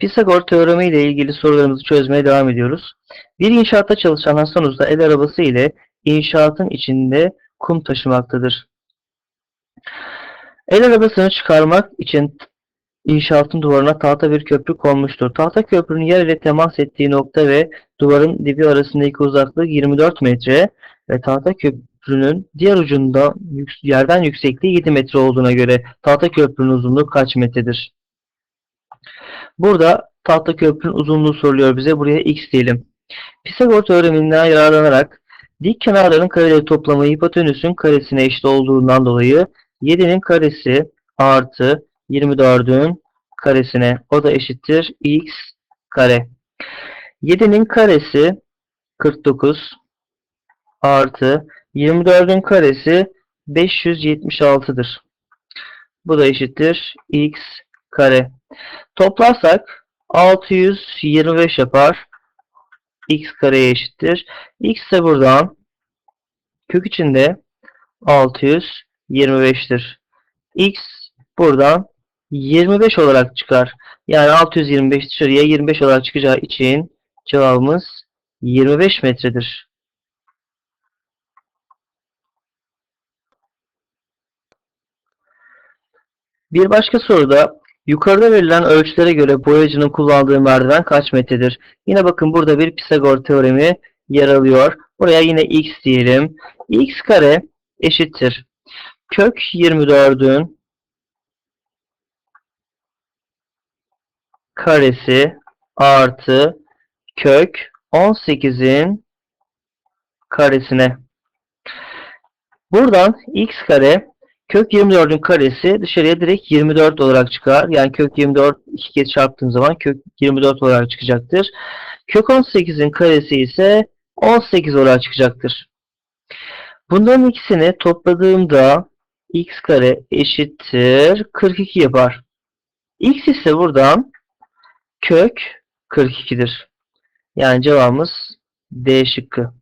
Pisagor teoremi ile ilgili sorularımızı çözmeye devam ediyoruz. Bir inşaatta çalışan Hasan Usta el arabası ile inşaatın içinde kum taşımaktadır. El arabasını çıkarmak için inşaatın duvarına tahta bir köprü konmuştur. Tahta köprünün yer ile temas ettiği nokta ve duvarın dibi arasındaki uzaklık 24 metre ve tahta köprünün diğer ucunda yerden yüksekliği 7 metre olduğuna göre tahta köprünün uzunluğu kaç metredir? Burada tahta köprünün uzunluğu soruluyor bize. Buraya x diyelim. Pisagor teoreminden yararlanarak dik kenarların kareleri toplamı hipotenüsün karesine eşit olduğundan dolayı 7'nin karesi artı 24'ün karesine o da eşittir x kare. 7'nin karesi 49 artı 24'ün karesi 576'dır. Bu da eşittir x kare. Toplarsak 625 yapar. x kareye eşittir. x ise buradan kök içinde 625'tir. x buradan 25 olarak çıkar. Yani 625 dışarıya 25 olarak çıkacağı için cevabımız 25 metredir. Bir başka soruda yukarıda verilen ölçülere göre boyacının kullandığı merdiven kaç metredir? Yine bakın burada bir Pisagor teoremi yer alıyor. Buraya yine x diyelim. x kare eşittir. Kök 24'ün karesi artı kök 18'in karesine. Buradan x kare kök 24'ün karesi dışarıya direkt 24 olarak çıkar. Yani kök 24 iki kez çarptığım zaman kök 24 olarak çıkacaktır. Kök 18'in karesi ise 18 olarak çıkacaktır. Bunların ikisini topladığımda x kare eşittir 42 yapar. x ise buradan kök 42'dir. Yani cevabımız D şıkkı.